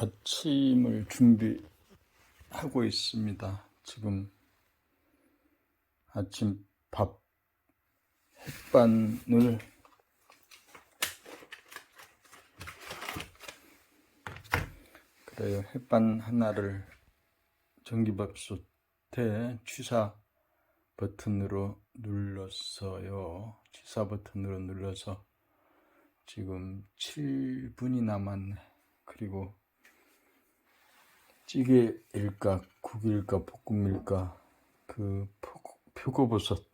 아침을 준비하고 있습니다. 지금 아침 밥 햇반을 그래요. 햇반 하나를 전기밥솥에 취사 버튼으로 눌렀어요. 취사 버튼으로 눌러서 지금 7분이 남았네. 그리고 찌개일까, 국일까, 볶음일까, 그 표- 표고버섯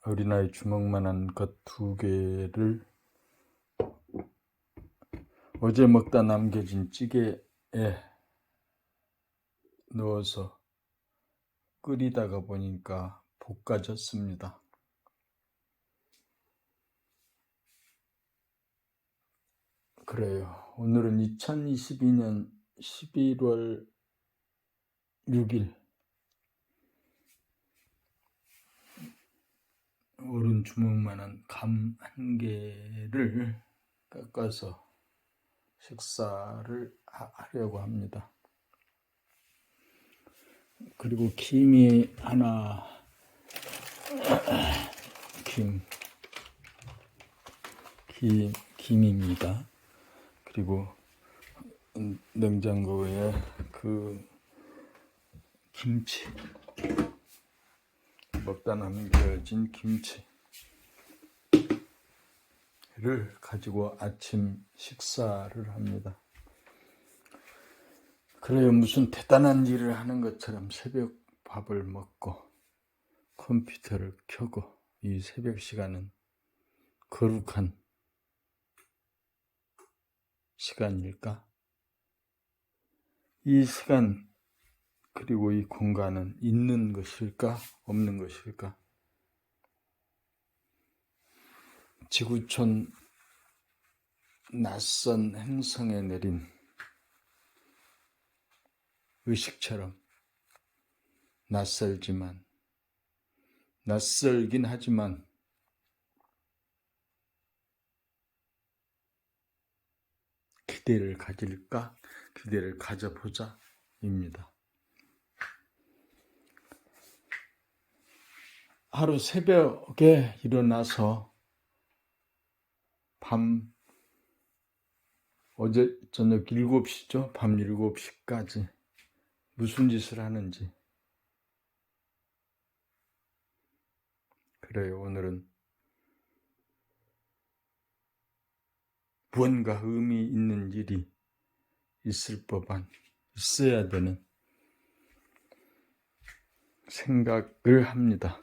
어린아이 주먹만한 것 두 개를 어제 먹다 남겨진 찌개에 넣어서 끓이다가 보니까 볶아졌습니다. 그래요. 오늘은 2022년 11월 6일 오른 주먹만한 감 한 개를 깎아서 식사를 하- 하려고 합니다. 그리고 김이 하나 김 김, 김입니다. 그리고 음, 냉장고에 그 김치 먹다 남겨진 김치를 가지고 아침 식사를 합니다. 그래요. 무슨 대단한 일을 하는 것처럼 새벽 밥을 먹고 컴퓨터를 켜고 이 새벽 시간은 거룩한 시간일까? 이 시간 그리고 이 공간은 있는 것일까? 없는 것일까? 지구촌 낯선 행성에 내린 의식처럼 낯설지만 낯설긴 하지만 기대를 가질까? 기대를 가져보자 입니다. 하루 새벽에 일어나서 밤 어제 저녁 7시죠? 밤 7시까지 무슨 짓을 하는지 그래요. 오늘은 무언가 의미 있는 일이 있을 법한 있어야 되는 생각을 합니다.